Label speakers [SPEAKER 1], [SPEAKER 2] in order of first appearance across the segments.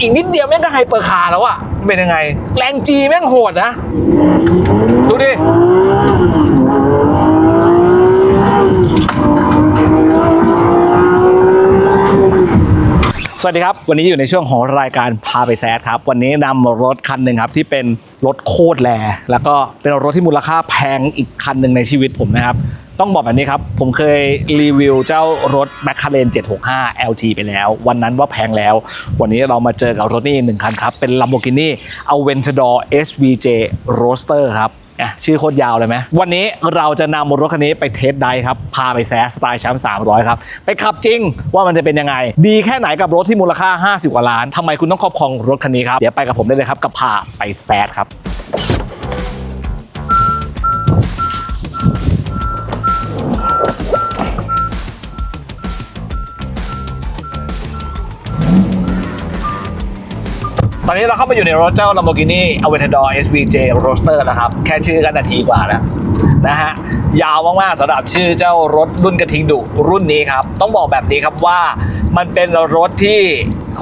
[SPEAKER 1] อีกนิดเดียวแม่งก็ไฮเปอร์คาร์แล้วอะเป็นยังไง แรงจีแม่งโหดนะ ดูดิสวัสดีครับ วันนี้อยู่ในช่วงของรายการพาไปแซดครับ วันนี้นำรถคันหนึ่งครับที่เป็นรถโคตรแรงแล้วก็เป็นรถที่มูลค่าแพงอีกคันหนึ่งในชีวิตผมนะครับ ต้องบอกแบบนี้ครับ ผมเคยรีวิวเจ้ารถ m c l a r e n 765 LT ไปแล้ว วันนั้นว่าแพงแล้ว วันนี้เรามาเจอกับรถนี่หนึ่งคันครับ เป็น Lamborghini Aventador SVJ Roadster ครับชื่อโคตรยาวเลยไหมวันนี้เราจะนำรถคันนี้ไปเทสไดฟ์ครับ พาไปแซสไตล์แชมป์300 ครับ ไปขับจริงว่ามันจะเป็นยังไง ดีแค่ไหนกับรถที่มูลค่า 50 กว่าล้านทำไมคุณต้องครอบครองรถคันนี้ครับ เดี๋ยวไปกับผมได้เลยครับ กับพาไปแซสครับ อนนี้เราเข้ามาอยู่ในรถเจ้า Lamborghini Aventador SVJ Roadster นะครับ แค่ชื่อก็นาทีกว่าแล้วนะฮะยาวมากๆสำหรับชื่อเจ้ารถรุ่นกระทิงดุรุ่นนี้ครับ ต้องบอกแบบนี้ครับว่ามันเป็นรถที่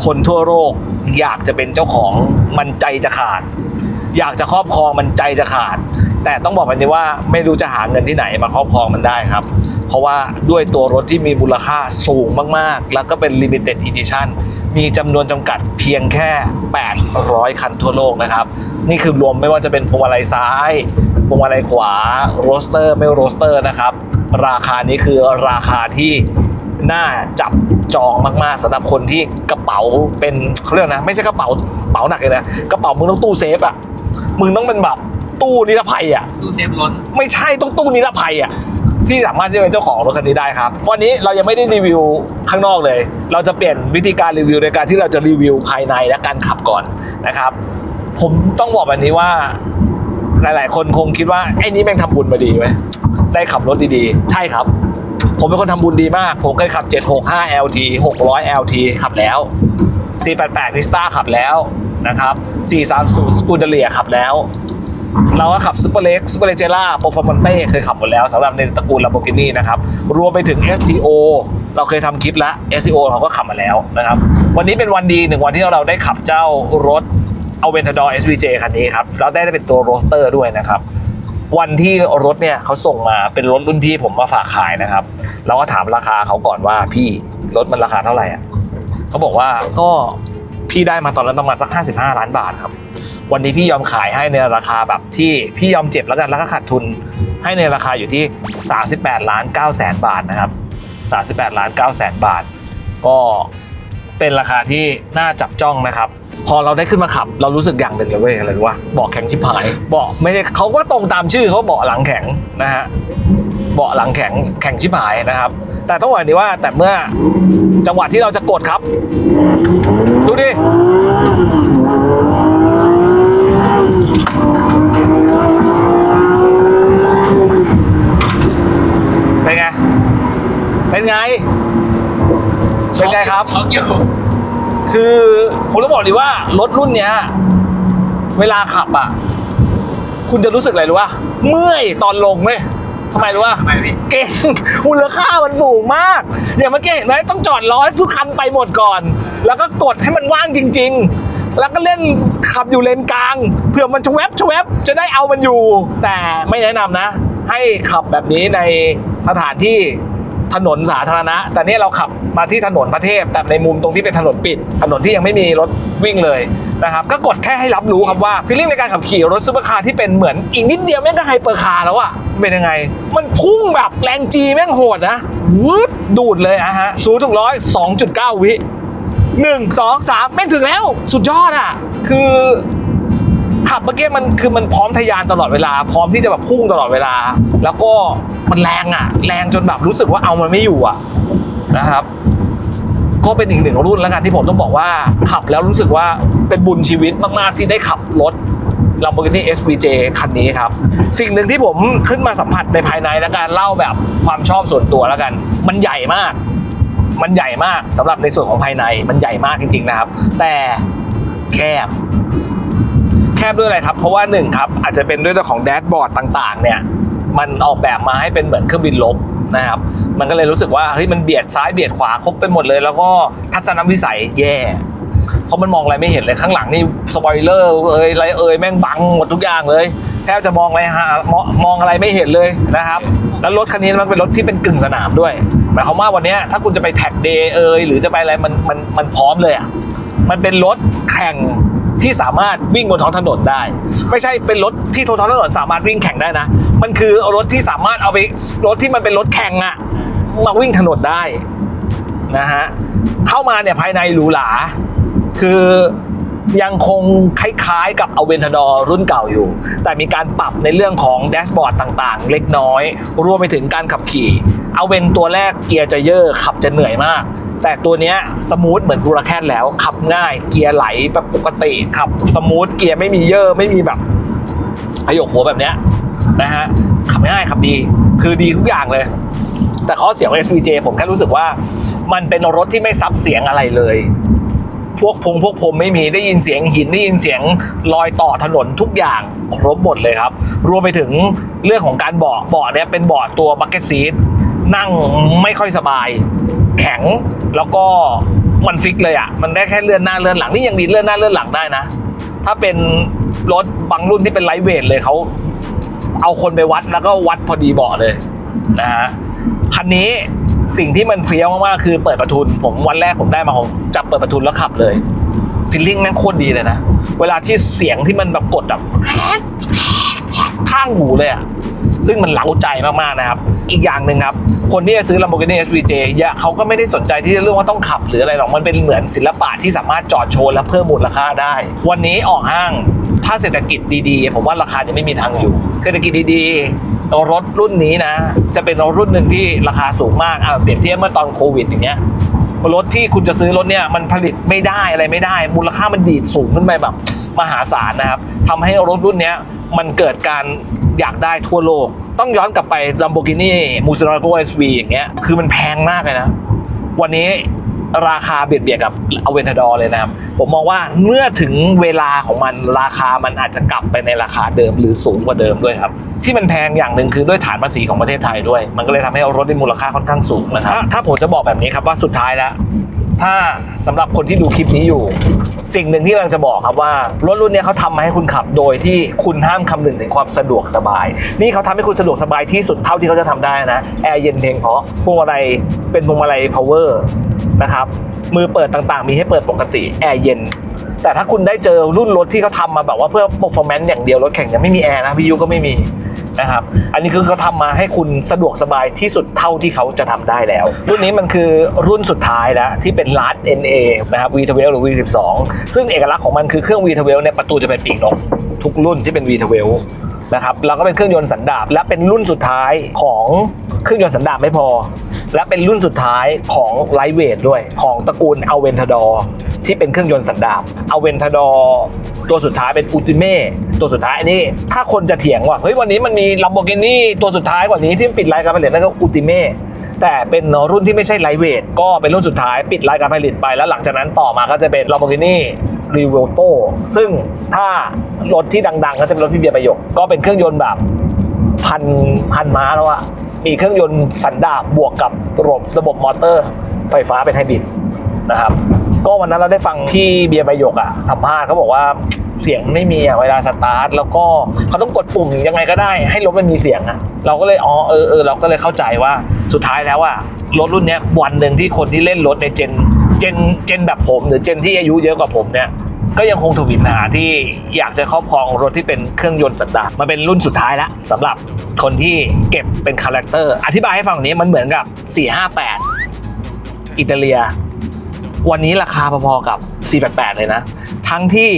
[SPEAKER 1] คนทั่วโลกอยากจะเป็นเจ้าของมันใจจะขาด อยากจะครอบครองมันใจจะขาด แต่ต้องบอกแบบนี้ว่าไม่รู้จะหาเงินที่ไหนมาครอบครองมันได้ครับ เพราะว่าด้วยตัวรถที่มีมูลค่าสูงมากๆ แล้วก็เป็น Limited Edition มีจำนวนจำกัดเพียงแค่ 800 คันทั่วโลกนะครับ นี่คือรวมไม่ว่าจะเป็นพวงมาลัยซ้ายพวงมาลัยขวาโรสเตอร์ไม่โรสเตอร์นะครับ ราคานี้คือราคาที่น่าจับจองมากๆสำหรับคนที่กระเป๋าเป็นเขาเรียกนะ ไม่ใช่กระเป๋าเป๋าหนักเลยนะ กระเป๋ามึงต้องตู้เซฟอะมึงต้องเป็นแบบ ตู้นิรภัยอะ
[SPEAKER 2] ตู้เซฟรถ
[SPEAKER 1] ไม่ใช่ต้องตู้นิรภัยอะที่สามารถที่จะเป็นเจ้าของรถคันนี้ได้ครับ วันนี้เรายังไม่ได้รีวิวข้างนอกเลย เราจะเปลี่ยนวิธีการรีวิวโดยการที่เราจะรีวิวภายในและการขับก่อนนะครับ ผมต้องบอกแบบนี้ว่า หลาย ๆ คนคงคิดว่าไอ้นี่แม่งทำบุญมาดีไหมได้ขับรถดีๆ ใช่ครับ ผมเป็นคนทำบุญดีมาก ผมเคยขับ 765 LT 600 LT ขับแล้ว 488 Vista ขับแล้วนะครับ 430 Scuderia ขับแล้ว เราก็ขับซูเปอร์เล็กซูเปอร์เลเจล่าโปรฟอร์ม n เต้เคยขับหมดแล้วสำหรับในตระกูล Lamborghini นะครับ รวมไปถึง STO เราเคยทำคลิปแล้ว STO เราก็ขับมาแล้วนะครับ วันนี้เป็นวันดีหนึ่งวันที่เราได้ขับเจ้ารถ Aventador SVJ คันนี้ครับแล้วได้เป็นตัวโรสเตอร์ด้วยนะครับวันที่รถเนี่ยเขาส่งมาเป็นรถรุ่นพี่ผมมาฝากขายนะครับ เราก็ถามราคาเขาก่อนว่าพี่รถมันราคาเท่าไหร่อะเขาบอกว่าก็พี่ได้มาตอนนั้นประมาณสัก 55 ล้านบาทครับ วันนี้พี่ยอมขายให้ในราคาแบบที่พี่ยอมเจ็บแล้วกันแล้วก็ขาดทุนให้ในราคาอยู่ที่ 38ล้าน9แสนบาทนะครับ38ล้าน9แสนบาท ก็เป็นราคาที่น่าจับจ้องนะครับ พอเราได้ขึ้นมาขับ เรารู้สึกอย่างหนึ่งเลยเว้ยอะไรรู้ว่าเบาะแข็งชิบหายเบาะไม่ได้เขาก็ตรงตามชื่อเขาเบาะหลังแข็งนะฮะเบาะหลังแข็งแข็งชิบหายนะครับ แต่ต้องบอกอย่างนี้ว่าแต่เมื่อจังหวะที่เราจะกดครับ ดูดิ เป็นไง เป็นไง เป็นไงครับ
[SPEAKER 2] ช็อกอยู่
[SPEAKER 1] คือผมต้องบอกเลยว่ารถรุ่นเนี้ย เวลาขับอะ คุณจะรู้สึกอะไรรู้ป่ะ เมื่อยตอนลงเว้ยทำไมรู้ป่ะ
[SPEAKER 2] ทำไมพี่
[SPEAKER 1] เก่งมูลค่ามันสูงมาก อย่างเมื่อกี้เห็นไหมต้องจอดล้อให้ทุกคันไปหมดก่อน แล้วก็กดให้มันว่างจริง ๆ แล้วก็เล่นขับอยู่เลนกลางเผื่อมันชแวบชแวบจะได้เอามันอยู่ แต่ไม่แนะนำนะ ให้ขับแบบนี้ในสถานที่ ถนนสาธารณะ แต่เนี่ยเราขับมาที่ถนนพระเทพ แต่ในมุมตรงที่เป็นถนนปิด ถนนที่ยังไม่มีรถวิ่งเลยนะครับ ก็กดแค่ให้รับรู้ครับว่าฟีลลิ่งในการขับขี่รถซุปเปอร์คาร์ที่เป็นเหมือนอีกนิดเดียวแม่งก็ไฮเปอร์คาร์แล้วอะเป็นยังไง มันพุ่งแบบแรงจีแม่งโหดนะวืดดูดเลยอะฮะศูนย์ถึงร้อยสองจุดเก้าวิหนึ่งสองสามแม่งถึงแล้ว สุดยอดอะคือ ขับเมื่อกี้มันคือมันพร้อมทะยานตลอดเวลา พร้อมที่จะแบบพุ่งตลอดเวลา แล้วก็มันแรงอะ แรงจนแบบรู้สึกว่าเอามันไม่อยู่อะนะครับ ก็เป็นอีกหนึ่งรุ่นแล้วกันที่ผมต้องบอกว่า ขับแล้วรู้สึกว่าเป็นบุญชีวิตมากๆ ที่ได้ขับรถ Lamborghini SVJ คันนี้ครับ สิ่งหนึ่งที่ผมขึ้นมาสัมผัสในภายในและการเล่าแบบความชอบส่วนตัวแล้วกัน มันใหญ่มาก มันใหญ่มากสำหรับในส่วนของภายในมันใหญ่มากจริง ๆ นะครับ แต่แคบ บด้วยอะไรครับ เพราะว่าหนึ่งครับอาจจะเป็นด้วยเรื่องของแดชบอร์ดต่างๆ เนี่ยมันออกแบบมาให้เป็นเหมือนเครื่องบินลบนะครับมันก็เลยรู้สึกว่าเฮ้ยมันเบียดซ้ายเบียดขวาครบไปหมดเลย แล้วก็ทัศนวิสัยแย่เพราะมันมองอะไรไม่เห็นเลยข้างหลังนี่สปอยเลอร์เอยอะไรเอยแม่งบังหมดทุกอย่างเลยแทบจะมองอะไรหามองมองอะไรไม่เห็นเลยนะครับ แล้วรถคันนี้มันเป็นรถที่เป็นกึ่งสนามด้วยหมายความว่าวันนี้ถ้าคุณจะไปแท็กเดย์เอยหรือจะไปอะไรมันมันมันพร้อมเลยอะมันเป็นรถแข่ง ที่สามารถวิ่งบนท้องถนนได้ ไม่ใช่เป็นรถที่ท้องถนนสามารถวิ่งแข่งได้นะ มันคือรถที่สามารถเอาไปรถที่มันเป็นรถแข่งอะมาวิ่งถนนได้นะฮะเข้ามาเนี่ยภายในหรูหราคือ ยังคงคล้ายๆกับอเวนทดอร์รุ่นเก่าอยู่ แต่มีการปรับในเรื่องของแดชบอร์ดต่างๆ เล็กน้อย รวมไปถึงการขับขี่เอาเวนตัวแรกเกียร์จะเยอะขับจะเหนื่อยมาก แต่ตัวนี้สมูทเหมือนฮูราแคนแล้ว ขับง่ายเกียร์ไหลแบบปกติขับสมูทเกียร์ไม่มีเยอะไม่มีแบบพยกหัวแบบเนี้ยนะฮะขับง่ายขับดีคือดีทุกอย่างเลย แต่ข้อเสียของ SVJ ผมแค่รู้สึกว่า มันเป็นรถที่ไม่ซับเสียงอะไรเลย พวกพงพวกผมไม่มีได้ยินเสียงหินได้ยินเสียงรอยต่อถนนทุกอย่างครบหมดเลยครับ รวมไปถึงเรื่องของการเบาะเบาะเนี้ยเป็นเบาะตัวบักเก็ตซีทนั่งไม่ค่อยสบาย แข็งแล้วก็มันฟิกเลยอะมันได้แค่เลื่อนหน้าเลื่อนหลังนี่ยังดีเลื่อนหน้าเลื่อนหลังได้นะ ถ้าเป็นรถบางรุ่นที่เป็นไลท์เวทเลยเขาเอาคนไปวัดแล้วก็วัดพอดีเบาะเลยนะฮะคันนี้ สิ่งที่มันเฟี้ยวมากๆคือเปิดประทุน ผมวันแรกผมได้มาผมจับเปิดประทุนแล้วขับเลยฟีลลิ่งแม่งโคตรดีเลยนะ เวลาที่เสียงที่มันแบบกดแบบข้างหูเลยอะ ซึ่งมันเล้าใจมากๆนะครับ อีกอย่างหนึ่งครับ คนที่จะซื้อ Lamborghini SVJ เขาก็ไม่ได้สนใจที่จะเรื่องว่าต้องขับหรืออะไรหรอก มันเป็นเหมือนศิลปะที่สามารถจอดโชว์และเพิ่มมูลค่าได้ วันนี้ออกห้าง ถ้าเศรษฐกิจดีๆ ผมว่าราคาจะไม่มีทางอยู่ เศรษฐกิจดีๆ รถรุ่นนี้นะ จะเป็นรุ่นหนึ่งที่ราคาสูงมากอะเปรียบเทียบเมื่อตอนโควิดอย่างเงี้ยรถที่คุณจะซื้อรถเนี่ยมันผลิตไม่ได้อะไรไม่ได้ มูลค่ามันดีดสูงขึ้นไปแบบมหาศาลนะครับทำให้รถรุ่นนี้มันเกิดการ อยากได้ทั่วโลก ต้องย้อนกลับไป Lamborghini Murcielago SV อย่างเงี้ยคือมันแพงมากเลยนะ วันนี้ราคาเบียดเบียดกับอเวนทดอร์เลยนะครับ ผมมองว่าเมื่อถึงเวลาของมันราคามันอาจจะกลับไปในราคาเดิมหรือสูงกว่าเดิมด้วยครับ ที่มันแพงอย่างหนึ่งคือด้วยฐานภาษีของประเทศไทยด้วย มันก็เลยทำให้รถมีมูลค่าค่อนข้างสูงนะครับถ้าถ้าผมจะบอกแบบนี้ครับว่าสุดท้ายแล้ว ถ้าสำหรับคนที่ดูคลิปนี้อยู่ สิ่งหนึ่งที่กำลังจะบอกครับว่ารถรุ่นนี้เขาทำมาให้คุณขับโดยที่คุณห้ามคำนึงถึงความสะดวกสบาย นี่เขาทำให้คุณสะดวกสบายที่สุดเท่าที่เขาจะทำได้นะแอร์เย็นเพียงเพราะพวงมาลัยเป็นพวงมาลัย power นะครับมือเปิดต่างๆ มีให้เปิดปกติแอร์เย็นแต่ถ้าคุณได้เจอรุ่นรถที่เขาทำมาแบบว่าเพื่อ performance อย่างเดียวรถแข่งยังไม่มีแอร์นะวิทยุก็ไม่มี นะครับ อันนี้คือเขาทำมาให้คุณสะดวกสบายที่สุดเท่าที่เขาจะทำได้แล้ว รุ่นนี้มันคือรุ่นสุดท้ายแล้วที่เป็น Last NA นะครับ V12 หรือ V12 ซึ่งเอกลักษณ์ของมันคือเครื่อง V12 เนี่ยประตูจะเป็นปีกนกทุกรุ่นที่เป็น V12 นะครับแล้วก็เป็นเครื่องยนต์สันดาปและเป็นรุ่นสุดท้ายของเครื่องยนต์สันดาปไม่พอ และเป็นรุ่นสุดท้ายของไลท์เวทด้วยของตระกูลอเวนทดอร์ ที่เป็นเครื่องยนต์สันดาปอเวนทดอตัวสุดท้ายเป็นอุติเม่ตัวสุดท้ายอันนี้ ถ้าคนจะเถียงว่าเฮ้ยวันนี้มันมีลัมโบกินี่ตัวสุดท้ายกว่านี้ที่ปิดรายการผลิตนั่นก็อุติเม่แต่เป็นรุ่นที่ไม่ใช่ไลท์เวทก็เป็นรุ่นสุดท้ายปิดรายการผลิตไปแล้วหลังจากนั้นต่อมาก็จะเป็น Lamborghini r e v o l t o ซึ่งถ้ารถที่ดังๆก็จะเป็นรถพี่เบียร์ประโยคก็เป็นเครื่องยนต์แบบพันพันม้าแล้วอะมีเครื่องยนต์สันดาปบวกกับระบบระบบมอเตอร์ ไฟฟ้าเป็นไฮบริดนะครับ ก็วันนั้นเราได้ฟังพี่เบียร์ประโยคอะสัมภาษณ์เขาบอกว่าเสียงไม่มีอะเวลาสตาร์ทแล้วก็เขาต้องกดปุ่มยังไงก็ได้ ให้รถมันมีเสียงอะเราก็เลยอ๋อเออเออเราก็เลยเข้าใจว่าสุดท้ายแล้วอะรถรุ่นนี้วันหนึ่งที่คนที่เล่นรถในเจนเจนเจนแบบผม หรือเจนที่อายุเยอะกว่าผมเนี่ยก็ยังคงถูกวินหาที่อยากจะครอบครองรถที่เป็นเครื่องยนต์สันดาปมันเป็นรุ่นสุดท้ายแล้วสำหรับคนที่เก็บเป็นคาแรคเตอร์อธิบายให้ฟังนี้มันเหมือนกับ 458 อิตาเลีย วันนี้ราคาพอๆกับ 488 เลยนะ ทั้งที่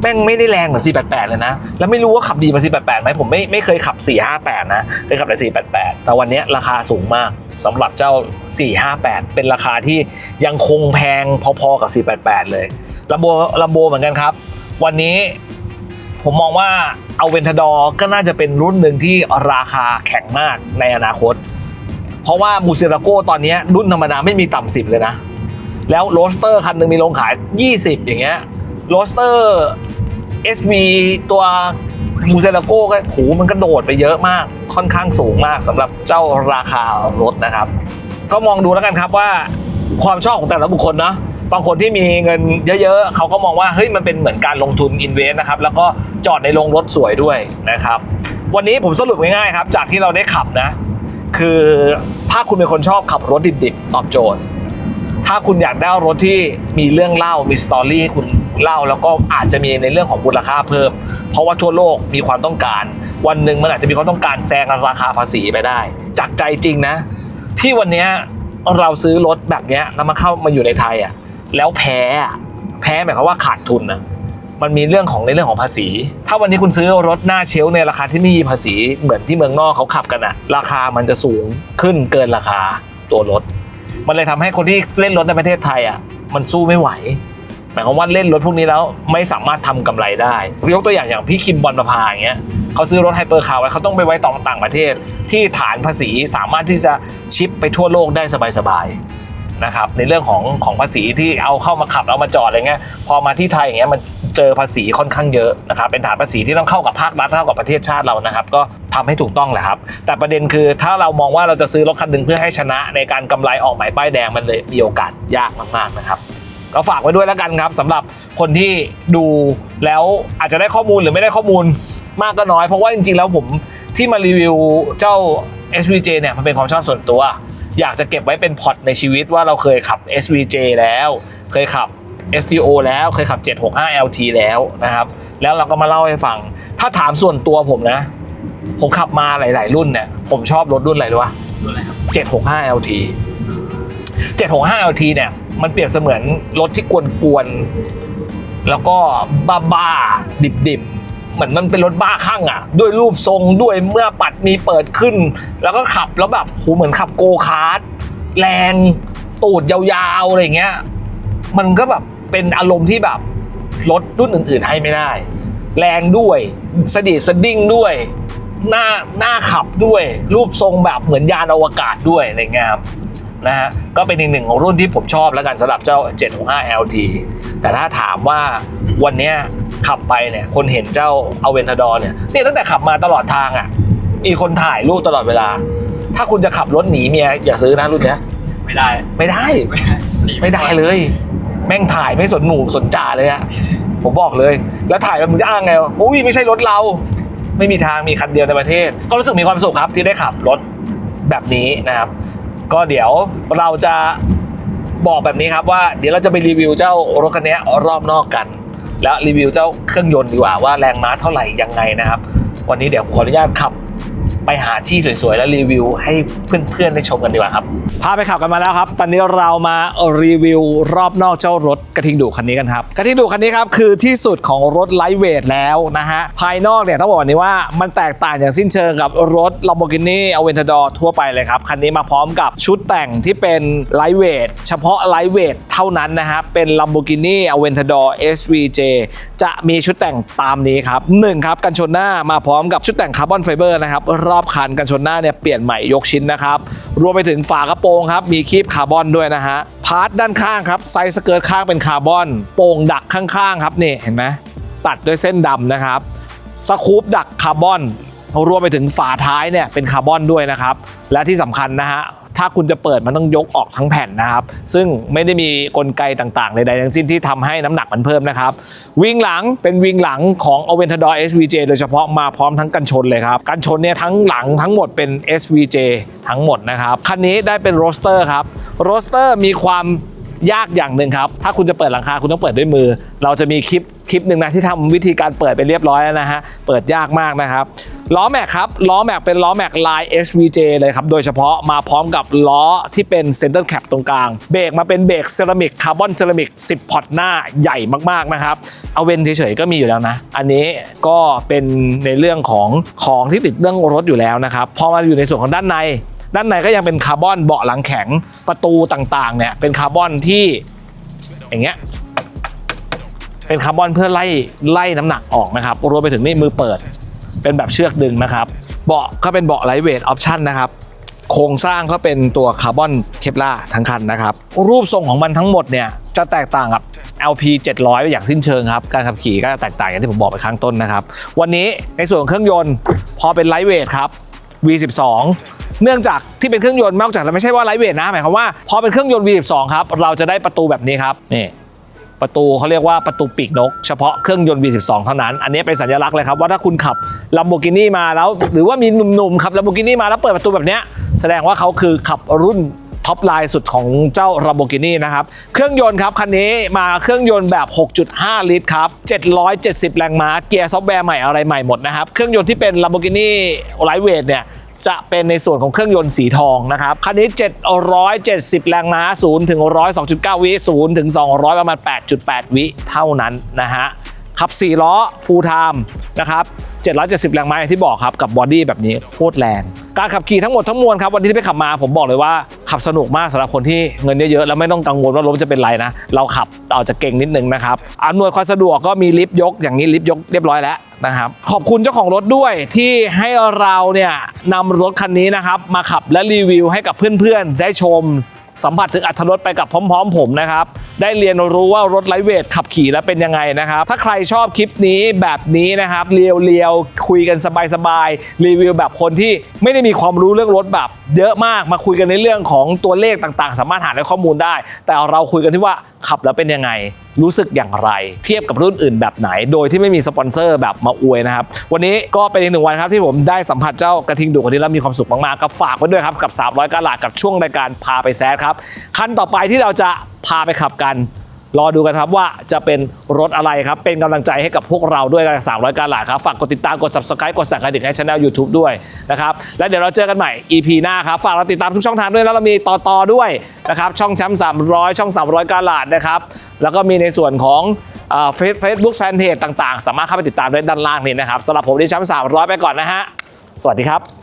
[SPEAKER 1] แม่งไม่ได้แรงเหมือน 488 เลยนะ แล้วไม่รู้ว่าขับดีมา 488ไหมผมไม่ไม่เคยขับ 458 นะ เคยขับแต่ 488 แต่วันนี้ราคาสูงมากสำหรับเจ้า 458 เป็นราคาที่ยังคงแพงพอๆกับ 488 เลยลัมโบลัมโบเหมือนกันครับ วันนี้ผมมองว่าเอาเวนทดอร์ก็น่าจะเป็นรุ่นหนึ่งที่ราคาแข็งมากในอนาคต เพราะว่ามูเซราโกตอนนี้รุ่นธรรมดาไม่มีต่ำสิบเลยนะ แล้วโรสเตอร์คันหนึ่งมีลงขาย 20 อย่างเงี้ยโรสเตอร์ SV ตัวมูเซราโกก็โหมันกระโดดไปเยอะมาก ค่อนข้างสูงมากสำหรับเจ้าราคารถนะครับ ก็มองดูแล้วกันครับว่าความชอบของแต่ละบุคคลเนาะบางคนที่มีเงินเยอะๆ เขาก็มองว่าเฮ้ยมันเป็นเหมือนการลงทุน invest นะครับ แล้วก็จอดในโรงรถสวยด้วยนะครับ วันนี้ผมสรุปง่ายๆครับ จากที่เราได้ขับนะ คือถ้าคุณเป็นคนชอบขับรถดิบๆ ตอบโจทย์ ถ้าคุณอยากได้รถที่มีเรื่องเล่ามีสตอรี่ให้คุณเล่าแล้วก็อาจจะมีในเรื่องของมูลค่าเพิ่ม เพราะว่าทั่วโลกมีความต้องการ วันหนึ่งมันอาจจะมีความต้องการแซงราคาภาษีไปได้ จากใจจริงนะ ที่วันนี้เราซื้อรถแบบนี้แล้วมาเข้ามาอยู่ในไทยอะแล้วแพ้แพ้หมายความว่าขาดทุนนะมันมีเรื่องของในเรื่องของภาษี ถ้าวันนี้คุณซื้อรถหน้าเชลในราคาที่ไม่มีภาษีเหมือนที่เมืองนอกเขาขับกันอะราคามันจะสูงขึ้นเกินราคาตัวรถ มันเลยทำให้คนที่เล่นรถในประเทศไทยอะมันสู้ไม่ไหวหมายความว่าเล่นรถพวกนี้แล้วไม่สามารถทำกำไรได้ ยกตัวอย่างอย่างพี่คิมบอลประภาอย่างเงี้ยเขาซื้อรถไฮเปอร์คาร์ไว้เขาต้องไปไว้ต่อต่างประเทศ ที่ฐานภาษีสามารถที่จะชิปไปทั่วโลกได้สบายๆ นะครับในเรื่องของของภาษีที่เอาเข้ามาขับเอามาจอดอะไรเงี้ยพอมาที่ไทยอย่างเงี้ยมันเจอภาษีค่อนข้างเยอะนะครับเป็นฐานภาษีที่ต้องเข้ากับภาครัฐเข้ากับประเทศชาติเรานะครับ ก็ทำให้ถูกต้องแหละครับ แต่ประเด็นคือถ้าเรามองว่าเราจะซื้อรถคันหนึ่งเพื่อให้ชนะในการกำไรออกหมายป้ายแดงมันเลยมีโอกาสยากมากๆนะครับก็ฝากไว้ด้วยแล้วกันครับสำหรับคนที่ดูแล้วอาจจะได้ข้อมูลหรือไม่ได้ข้อมูลมากก็น้อย เพราะว่าจริงๆแล้วผมที่มารีวิวเจ้า SVJ เนี่ยมันเป็นความชอบส่วนตัว อยากจะเก็บไว้เป็นพอร์ตในชีวิตว่าเราเคยขับ SVJ แล้ว เคยขับ STO แล้วเคยขับ 765 LT แล้วนะครับ แล้วเราก็มาเล่าให้ฟัง ถ้าถามส่วนตัวผมนะ ผมขับมาหลาย ๆ รุ่นเนี่ย ผมชอบรถรุ่นอะไรรู้ปะ
[SPEAKER 2] รุ่นอะไรครับ
[SPEAKER 1] 765 LT 765 LT เนี่ย มันเปรียบเสมือนรถที่กวนๆแล้วก็บ้าๆดิบๆ เหมือนมันเป็นรถบ้าข้างอะ ด้วยรูปทรงด้วยเมื่อปัดมีเปิดขึ้น แล้วก็ขับแล้วแบบโหเหมือนขับโกคาร์ทแรงตูดยาวๆอะไรเงี้ย มันก็แบบเป็นอารมณ์ที่แบบรถรุ่นอื่น ๆ ให้ไม่ได้ แรงด้วยสดิสดิ้งด้วยหน้าหน้าขับด้วยรูปทรงแบบเหมือนยานอวกาศด้วยอะไรเงี้ยครับ นะฮะก็เป็นอีกหนึ่งของรุ่นที่ผมชอบแล้วกันสำหรับเจ้า 765 LT แต่ถ้าถามว่าวันเนี้ยขับไปเนี่ย คนเห็นเจ้าอเวนทาดอเนี่ยเนี่ยตั้งแต่ขับมาตลอดทางอะมีคนถ่ายรูปตลอดเวลา ถ้าคุณจะขับรถหนีเมียอย่าซื้อนะรุ่นเนี้ย
[SPEAKER 2] ไม่ได้
[SPEAKER 1] ไม่ได้
[SPEAKER 2] ไม่ได้หนี
[SPEAKER 1] ไม่ได้เลย แม่งถ่ายไม่สนหนูสนจ่าเลยอะผมบอกเลย แล้วถ่ายแบบมึงจะอ้างไงวะอุ้ยไม่ใช่รถเรา ไม่มีทางมีคันเดียวในประเทศ ก็รู้สึกมีความสุขครับที่ได้ขับรถแบบนี้นะครับ ก็เดี๋ยวเราจะบอกแบบนี้ครับว่าเดี๋ยวเราจะไปรีวิวเจ้ารถคันนี้รอบนอกกัน แล้วรีวิวเจ้าเครื่องยนต์ดีกว่าว่าแรงม้าเท่าไหร่ยังไงนะครับ วันนี้เดี๋ยวขออนุญาตขับ ไปหาที่สวยๆ แล้วรีวิวให้เพื่อนๆ ได้ชมกันดีกว่าครับ พาไปขับกันมาแล้วครับ ตอนนี้เรามารีวิวรอบนอกเจ้ารถกระทิงดุคันนี้กันครับ กระทิงดุคันนี้ครับคือที่สุดของรถไลท์เวทแล้วนะฮะ ภายนอกเนี่ยต้องบอกแบบนี้ว่ามันแตกต่างอย่างสิ้นเชิงกับรถ Lamborghini Aventador ทั่วไปเลยครับ คันนี้มาพร้อมกับชุดแต่งที่เป็นไลท์เวทเฉพาะไลท์เวทเท่านั้นนะฮะเป็น Lamborghini Aventador SVJ จะมีชุดแต่งตามนี้ครับหนึ่งครับกันชนหน้ามาพร้อมกับชุดแต่งคาร์บอนไฟเบอร์นะครับรอบคันกันชนหน้าเนี่ยเปลี่ยนใหม่ยกชิ้นนะครับ รวมไปถึงฝากระโปรงครับ มีคีบคาร์บอนด้วยนะฮะ พาร์ทด้านข้างครับไซส์สเกิร์ตข้างเป็นคาร์บอน โป่งดักข้างๆครับนี่เห็นไหมตัดด้วยเส้นดำนะครับ สคูปดักคาร์บอนรวมไปถึงฝาท้ายเนี่ยเป็นคาร์บอนด้วยนะครับ และที่สำคัญนะฮะ ถ้าคุณจะเปิดมันต้องยกออกทั้งแผ่นนะครับ ซึ่งไม่ได้มีกลไกต่างๆใดๆทั้งสิ้นที่ทำให้น้ำหนักมันเพิ่มนะครับ วิ่งหลังเป็นวิ่งหลังของ Aventador SVJ โดยเฉพาะมาพร้อมทั้งกันชนเลยครับกันชนเนี่ยทั้งหลังทั้งหมดเป็น SVJ ทั้งหมดนะครับคันนี้ได้เป็นโรสเตอร์ครับโรสเตอร์มีความ ยากอย่างหนึ่งครับ ถ้าคุณจะเปิดหลังคาคุณต้องเปิดด้วยมือ เราจะมีคลิปคลิปหนึ่งนะที่ทำวิธีการเปิดไปเรียบร้อยแล้วนะฮะ เปิดยากมากนะครับ ล้อแม็กครับ ล้อแม็กเป็นล้อแม็กลาย SVJ เลยครับ โดยเฉพาะมาพร้อมกับล้อที่เป็นเซนเตอร์แคปตรงกลาง เบรกมาเป็นเบรกเซรามิกคาร์บอนเซรามิก 10 พอร์ตหน้าใหญ่มากๆนะครับเอาเวนเฉยๆก็มีอยู่แล้วนะ อันนี้ก็เป็นในเรื่องของของที่ติดเรื่องรถอยู่แล้วนะครับ พอมาอยู่ในส่วนของด้านใน ด้านในก็ยังเป็นคาร์บอนเบาะหลังแข็งประตูต่างๆเนี่ยเป็นคาร์บอนที่อย่างเงี้ยเป็นคาร์บอนเพื่อไล่ไล่น้ำหนักออกนะครับรวมไปถึงนี่มือเปิด เป็นแบบเชือกดึงนะครับเบาะก็เป็นเบาะไลท์เวทออปชั่นนะครับโครงสร้างก็เป็นตัวคาร์บอนเคปลาทั้งคันนะครับ รูปทรงของมันทั้งหมดเนี่ยจะแตกต่างกับ LP 700 อย่างสิ้นเชิงครับ การขับขี่ก็จะแตกต่างอย่างที่ผมบอกไปข้างต้นนะครับ วันนี้ในส่วนของเครื่องยนต์พอเป็นไลท์เวทครับ V12 เนื่องจากที่เป็นเครื่องยนต์นอกจากจะไม่ใช่ว่าไลท์เวทนะหมายความว่าพอเป็นเครื่องยนต์ V12 ครับเราจะได้ประตูแบบนี้ครับนี่ประตูเขาเรียกว่าประตูปีกนก เฉพาะเครื่องยนต์ V12 เท่านั้น อันนี้เป็นสัญลักษณ์เลยครับว่าถ้าคุณขับ Lamborghini มาแล้ว หรือว่ามีหนุ่มๆขับ Lamborghini มาแล้วเปิดประตูแบบนี้แสดงว่าเขาคือขับรุ่นท็อปไลน์สุดของเจ้า Lamborghini นะครับ เครื่องยนต์ครับ คันนี้มาเครื่องยนต์แบบ 6.5 ลิตรครับ 770 แรงม้า เกียร์ซอฟต์แวร์ใหม่อะไรใหม่หมดนะครับ เครื่องยนต์ที่เป็น Lamborghini Lightweight เนี่ย จะเป็นในส่วนของเครื่องยนต์สีทองนะครับ คันนี้ 770 แรงม้า 0 ถึง 102.9 วิ 0 ถึง 200 ประมาณ 8.8 วิเท่านั้นนะฮะ ขับ 4 ล้อ full time นะครับ 770 แรงม้าอย่างที่บอกครับ กับบอดี้แบบนี้โคตรแรง การขับขี่ทั้งหมดทั้งมวลครับวันนี้ที่ไปขับมาผมบอกเลยว่าขับสนุกมากสำหรับคนที่เงินเยอะๆแล้วไม่ต้องกังวลว่ารถจะเป็นไรนะ เราขับเราจะเก่งนิดนึงนะครับอำนวยความสะดวกก็มีลิฟต์ยกอย่างนี้ลิฟต์ยกเรียบร้อยแล้วนะครับขอบคุณเจ้าของรถด้วยที่ให้เราเนี่ยนำรถคันนี้นะครับมาขับและรีวิวให้กับเพื่อนๆ ได้ชม สัมผัสถึงอัตรรสไปกับพร้อม ๆ ผมนะครับ ได้เรียนรู้ว่ารถไลท์เวทขับขี่แล้วเป็นยังไงนะครับ ถ้าใครชอบคลิปนี้แบบนี้นะครับ เรียวๆ คุยกันสบายๆ รีวิวแบบคนที่ไม่ได้มีความรู้เรื่องรถแบบ เยอะมากมาคุยกันในเรื่องของตัวเลขต่างๆ สามารถหาได้ข้อมูลได้ แต่เราคุยกันที่ว่าขับแล้วเป็นยังไง รู้สึกอย่างไร เทียบกับรุ่นอื่นแบบไหน โดยที่ไม่มีสปอนเซอร์แบบมาอวยนะครับ วันนี้ก็เป็นอีกหนึ่งวันครับที่ผมได้สัมผัสเจ้ากระทิงดุคนนี้แล้วมีความสุขมากๆกับฝากไว้ด้วยครับกับ 300กะหลาดกับช่วงรายการพาไปแซดครับคันต่อไปที่เราจะพาไปขับกัน รอดูกันครับว่าจะเป็นรถอะไรครับ เป็นกำลังใจให้กับพวกเราด้วยกัน300 การหลาครับ ฝากกดติดตาม กด subscribe กดสั่งกระดิ่งให้ช่อง YouTube ด้วยนะครับ และเดี๋ยวเราเจอกันใหม่ EP หน้าครับ ฝากเราติดตามทุกช่องทางด้วย แล้วเรามีต่อต่อด้วยนะครับ ช่องแชมป์300 ช่อง 300 การหลาดนะครับ แล้วก็มีในส่วนของเฟซเฟซบุ๊กแฟนเพจต่างๆ สามารถเข้าไปติดตามได้ด้านล่างนี้นะครับสำหรับผมที่แชมป์300ไปก่อนนะฮะ สวัสดีครับ